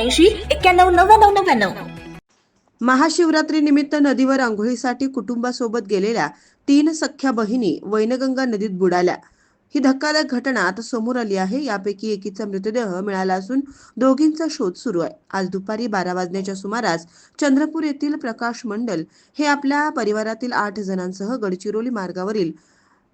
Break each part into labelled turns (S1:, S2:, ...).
S1: ब्याऐंशी एक्क्याण्णव नव्याण्णव नव्याण्णव.
S2: महाशिवरात्रीनिमित्त नदीवर आंघोळीसाठी कुटुंबासोबत गेलेल्या तीन सख्या बहिणी वैनगंगा नदीत बुडाल्या. ही धक्कादायक घटना आता समोर आली आहे. यापैकी एकीचा मृतदेह मिळाला असून दोघींचा शोध सुरू आहे. आज दुपारी बारा वाजण्याच्या सुमारास चंद्रपूर येथील प्रकाश मंडल हे आपल्या परिवारातील आठ जणांसह गडचिरोली मार्गावरील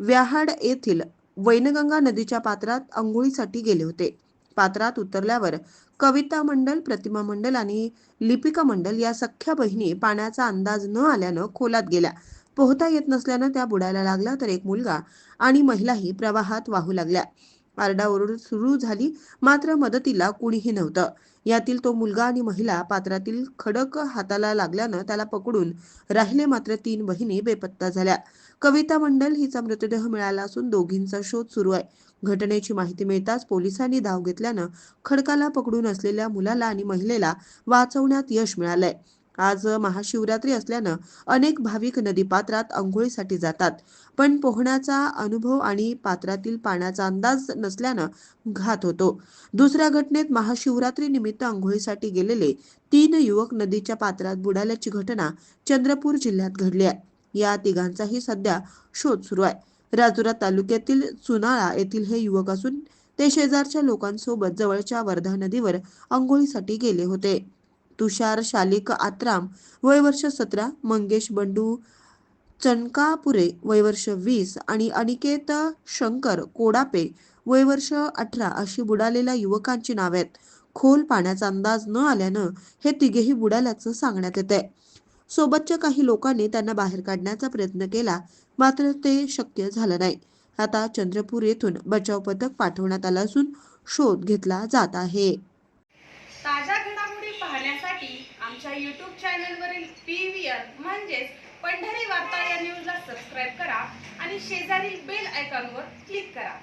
S2: व्याहाड येथील वैनगंगा नदीच्या पात्रात आंघोळीसाठी गेले होते. पात्रात उतरल्यावर कविता मंडल प्रतिमा मंडल आणि लिपिका मंडल या सख्या बहिणी पाण्याचा अंदाज न आल्यानं खोलात गेल्या. पोहता येत नसल्यानं त्या बुडायला लागल्या तर एक मुलगा आणि महिलाही प्रवाहात वाहू लागल्या. आरडाओरड सुरू झाली मात्र मदतीला कुणीही नव्हतं. यातील तो मुलगा आणि महिला पात्रातील खडक हाताला लागल्यानं त्याला पकडून राहिले मात्र तीन बहिणी बेपत्ता झाल्या. कविता मंडल हिचा मृतदेह मिळाला असून दोघींचा शोध सुरू आहे. घटनेची माहिती मिळताच पोलिसांनी धाव घेतल्यानं खडकाला पकडून असलेल्या मुलाला आणि महिलेला वाचवण्यात यश मिळालंय. आज महाशिवरात्री असल्यानं अनेक भाविक नदीपात्रात आंघोळीसाठी जातात. पण पोहण्याचा अनुभव आणि पात्रातील पाण्याचा अंदाज नसल्यानं घात होतो. दुसऱ्या घटनेत महाशिवरात्री निमित्त आंघोळीसाठी गेलेले तीन युवक नदीच्या पात्रात बुडाल्याची घटना चंद्रपूर जिल्ह्यात घडली आहे. या तिघांचाही सध्या शोध सुरू आहे. राजुरा तालुक्यातील चुनाळा येथील हे युवक असून ते शेजारच्या लोकांसोबत जवळच्या वर्धा नदीवर आंघोळीसाठी गेले होते. तुषार शालिक आत्राम वय वर्ष सतरा मंगेश बंडू चनकापुरे वय वर्ष वीस आणि अनिकेत शंकर कोडापे वय वर्ष अठरा अशी बुडालेल्या युवकांची नावे आहेत. खोल पाण्याचा अंदाज न आल्यानं हे तिघेही बुडाल्याचं सांगण्यात येते आहे सोबतच्या काही लोकांनी त्यांना बाहेर काढण्याचा प्रयत्न केला मात्र ते शक्य झालं नाही. आता चंद्रपूर येथून बचाव पथक पाठवण्यात आलं असून शोध घेतला जात आहे.
S3: ताज्या घडामोडी पाहण्यासाठी आमच्या यूट्यूब चॅनलवरील पी व्ही आर म्हणजेच पंढरी वार्ता या न्यूजला सबस्क्राईब करा आणि शेजारील बेल आयकॉनवर क्लिक करा.